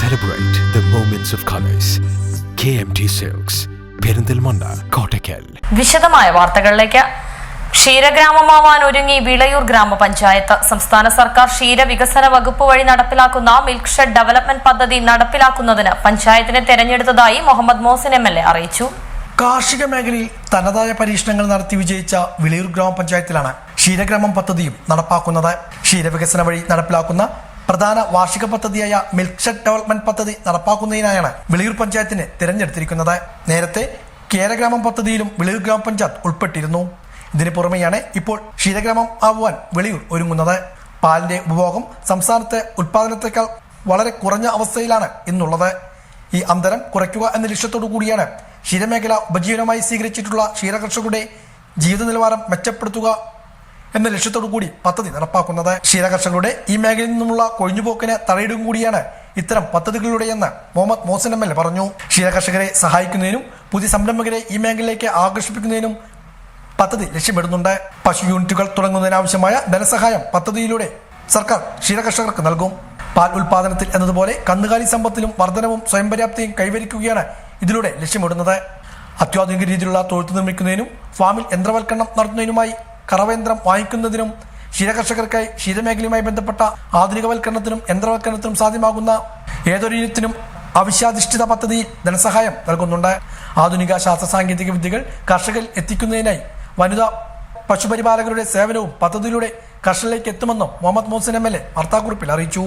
Celebrate of colours K M T silks Perinthalmanna Kottakkal. വിശദമായ വാർത്തകളിലേക്ക്. ക്ഷീരഗ്രാമമാവാൻ ഒരുങ്ങി വിളയൂർ ഗ്രാമപഞ്ചായത്ത്. സംസ്ഥാന സർക്കാർ ക്ഷീരവികസന വകുപ്പ് വഴി നടപ്പിലാക്കുന്ന മിൽക്ക് ഷെഡ് ഡെവലപ്മെന്റ് പദ്ധതി നടപ്പിലാക്കുന്നതിന് പഞ്ചായത്തിനെ തെരഞ്ഞെടുത്തതായി Muhammad Mohsin M L A അറിയിച്ചു. കാർഷിക മേഖലയിൽ തനതായ പരീക്ഷണങ്ങൾ നടത്തി വിജയിച്ച വിളയൂർ ഗ്രാമപഞ്ചായത്തിലാണ് ക്ഷീരഗ്രാമം പദ്ധതിയും നടപ്പാക്കുന്നത്. ക്ഷീരവികസന വഴി നടപ്പിലാക്കുന്ന പ്രധാന വാർഷിക പദ്ധതിയായ മിൽക്ക് ഷെഡ് ഡെവലപ്മെന്റ് പദ്ധതി നടപ്പാക്കുന്നതിനായാണ് വിളിയൂർ പഞ്ചായത്തിനെ തിരഞ്ഞെടുത്തിരിക്കുന്നത്. നേരത്തെ കേരഗ്രാമം പദ്ധതിയിലും വിളിയൂർ ഗ്രാമപഞ്ചായത്ത് ഉൾപ്പെട്ടിരുന്നു. ഇതിന് പുറമെയാണ് ഇപ്പോൾ ക്ഷീരഗ്രാമം ആവുവാൻ വെളിയൂർ ഒരുങ്ങുന്നത്. പാലിന്റെ ഉപഭോഗം സംസ്ഥാനത്തെ ഉൽപാദനത്തെക്കാൾ വളരെ കുറഞ്ഞ അവസ്ഥയിലാണ് ഇന്നുള്ളത് ഈ അന്തരം കുറയ്ക്കുക എന്ന ലക്ഷ്യത്തോടു കൂടിയാണ് ക്ഷീരമേഖല ഉപജീവനമായി സ്വീകരിച്ചിട്ടുള്ള ക്ഷീരകർഷകരുടെ ജീവിത നിലവാരം മെച്ചപ്പെടുത്തുക എന്ന ലക്ഷ്യത്തോടു കൂടി പദ്ധതി നടപ്പാക്കുന്നത്. ക്ഷീരകർഷകരുടെ ഈ മേഖലയിൽ നിന്നുള്ള കൊഴിഞ്ഞുപോക്കിന് തടയിടും കൂടിയാണ് ഇത്തരം പദ്ധതികളിലൂടെയെന്ന് മുഹമ്മദ് മോസൻ എം എൽ പറഞ്ഞു. ക്ഷീരകർഷകരെ സഹായിക്കുന്നതിനും പുതിയ സംരംഭകരെ ഈ മേഖലയിലേക്ക് ആകർഷിപ്പിക്കുന്നതിനും പദ്ധതി ലക്ഷ്യമിടുന്നുണ്ട്. പശു യൂണിറ്റുകൾ തുടങ്ങുന്നതിനാവശ്യമായ ധനസഹായം പദ്ധതിയിലൂടെ സർക്കാർ ക്ഷീരകർഷകർക്ക് നൽകും. പാൽ ഉൽപാദനത്തിൽ എന്നതുപോലെ കന്നുകാലി സമ്പത്തിലും വർധനവും സ്വയം പര്യാപ്തിയും കൈവരിക്കുകയാണ് ഇതിലൂടെ ലക്ഷ്യമിടുന്നത്. അത്യാധുനിക രീതിയിലുള്ള തൊഴുത്ത് നിർമ്മിക്കുന്നതിനും ഫാമിൽ യന്ത്രവൽക്കരണം നടത്തുന്നതിനുമായി കറവയന്ത്രം വാങ്ങിക്കുന്നതിനും ക്ഷീരകർഷകർക്കായി ക്ഷീരമേഖലയുമായി ബന്ധപ്പെട്ട ആധുനികവൽക്കരണത്തിനും യന്ത്രവൽക്കരണത്തിനും സാധ്യമാകുന്ന ഏതൊരു ഇനത്തിനും അവശ്യാധിഷ്ഠിത പദ്ധതിയിൽ ധനസഹായം നൽകുന്നുണ്ട്. ആധുനിക ശാസ്ത്ര സാങ്കേതിക വിദ്യകൾ കർഷകരിൽ എത്തിക്കുന്നതിനായി വനിതാ പശുപരിപാലകരുടെ സേവനവും പദ്ധതിയിലൂടെ കർഷകരിലേക്ക് എത്തുമെന്നും Muhammad Mohsin M L A വാർത്താക്കുറിപ്പിൽ അറിയിച്ചു.